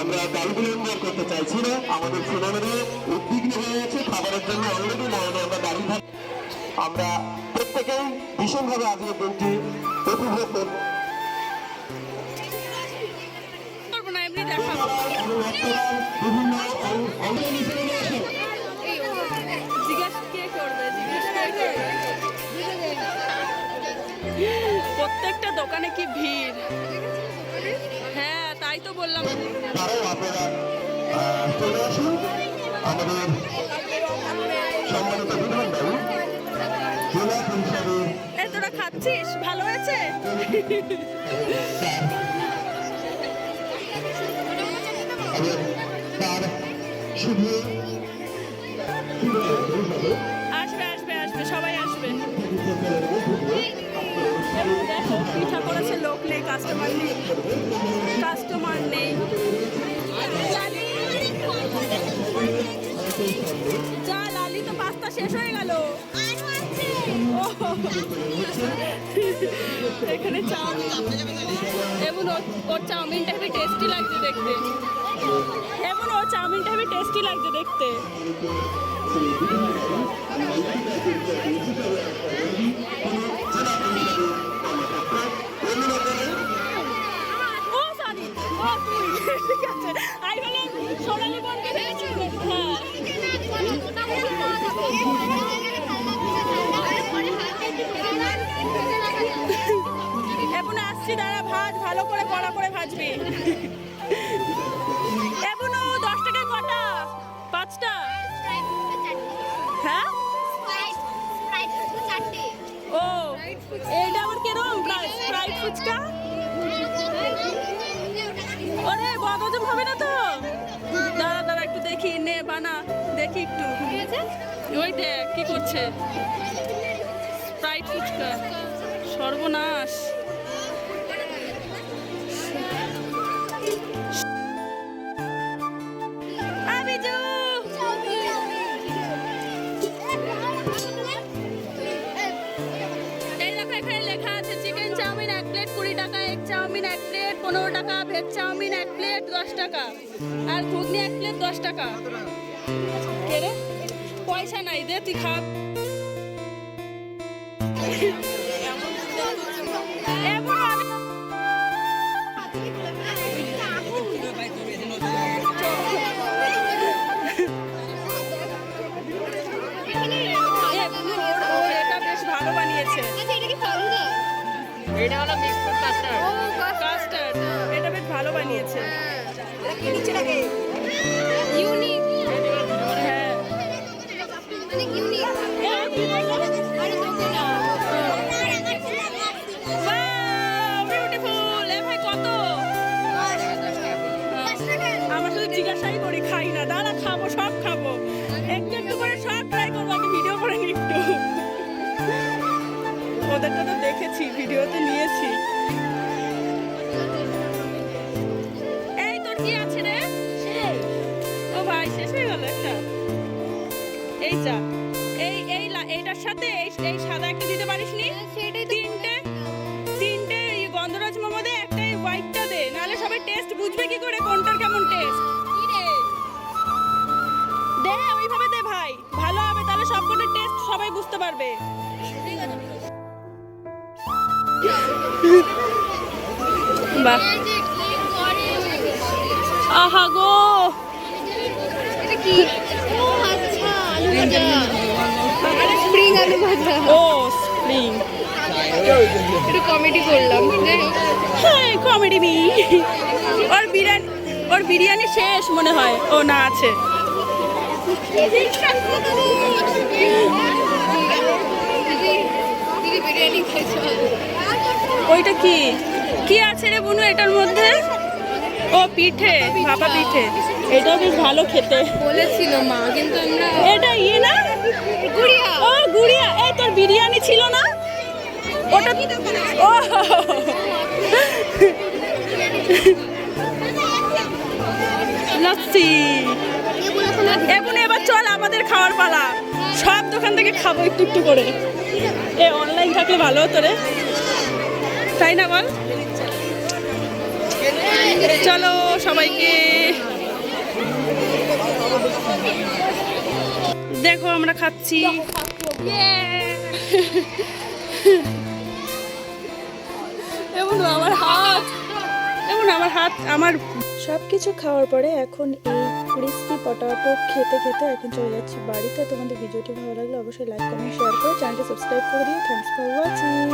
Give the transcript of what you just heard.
আমরা কাল বিলম্ব করতে চাইছি না। আমাদের সিনেমারে উদ্বিগ্ন হয়ে গেছে খাবারের জন্য অলরেডি লাইনে আমরা দাঁড়িয়ে থাকি আমরা প্রত্যেকেই ভীষণভাবে আজকের দিনটি উপভোগ করব? প্রত্যেকটা দোকানে কি ভিড়? হ্যাঁ তাই তো বললাম। চলে আসুন আমাদের সম্মানিত জেলা খাচ্ছিস? ভালো হয়েছে? আসবে আসবে আসবে, সবাই আসবে। দেখো, পিঠা করেছে লোক নেই কাস্টমার নেই। কাস্টমার নেই। এখানে চাউমিন এবং ওর- চাউমিনটা হেবি টেস্টি লাগছে দেখতে। এবং ওর চাউমিনটা হেবি টেস্টি লাগছে দেখতে। সোনালি বোনকে হ্যাঁ। এখন আসছি দাঁড়া ভাজ ভালো করে কড়া করে ভাজবি। এখন দশ টাকায় কটা? পাঁচটা? হ্যাঁ? ও এইটা আবার কিরম ফ্রাইড ফুচকা? ওরে বদহজম হবে না তো? দাঁড়া দাঁড়া একটু দেখি নে বানা দেখি একটু। ওই দেখ কি করছে? স্প্রাইট ফুচকা। সর্বনাশ। পনেরো টাকা, ভেজ চাউমিন এক প্লেট দশ টাকা, আর ঘুগনি এক প্লেট দশ টাকা। পয়সা নাই দে, তুই এটা হলো বিস্কুট কাস্টার্ড কাস্টার্ড এটা বেশ ভালো বানিয়েছে। ইউনিক। না দাঁড়া খাব সব খাব। একটু একটু করে সব ট্রাই করব আগে ভিডিও করে নি একটু। ওদেরটা তো দেখেছি ভিডিওতে নিয়েছি। এই তোর কি আছে রে? ও ভাই শেষ হয়ে গেল একটা। এই যা এই এই এইটার সাথে এই এই সাদা একটা দিতে পারিস নি? সেটাই তিনটে তিনটে গন্ধরাজ মোমোতে একটাই হোয়াইটটা দে। নাহলে সবাই টেস্ট বুঝবে কি করে কোনটার কেমন টেস্ট হবে টেস্ট সবাই বুঝতে পারবে। বাহ। আহা গো। ও আচ্ছা আলু স্প্রিং ভাজা। ও স্প্রিং একটু কমেডি করলাম যাই হ্যাঁ কমেডি মি ওর বিরিয়ানি ওর বিরিয়ানি শেষ মনে হয়। ও না আছে। ওইটা কি? কি আছে রে বুনু এটার মধ্যে? ও পিঠে ভাপা পিঠে। এটাও বেশ ভালো খেতে। বলেছিল মা কিন্তু আমরা এটা ইয়ে না? গুড়িয়া। ও গুড়িয়া। এই তোর বিরিয়ানি ছিল না? ওটা ও। লস্যি। এবং এবার চল আমাদের খাওয়ার পালা। সব দোকান থেকে খাব একটু একটু করে। এ অনলাইন থাকলে ভালো হতো রে। তাই না বল? চলো সবাইকে। দেখো আমরা খাচ্ছি। এবং আমার হাত। এবং আমার হাত আমার সব কিছু খাওয়ার পরে এখন এই ক্রিস্পি পটাটো খেতে খেতে এখন চলে যাচ্ছি বাড়িতে। তোমাদের ভিডিওটি ভালো লাগলে অবশ্যই লাইক কমেন্ট শেয়ার করে চ্যানেলটি সাবস্ক্রাইব করে দিও। Thanks for watching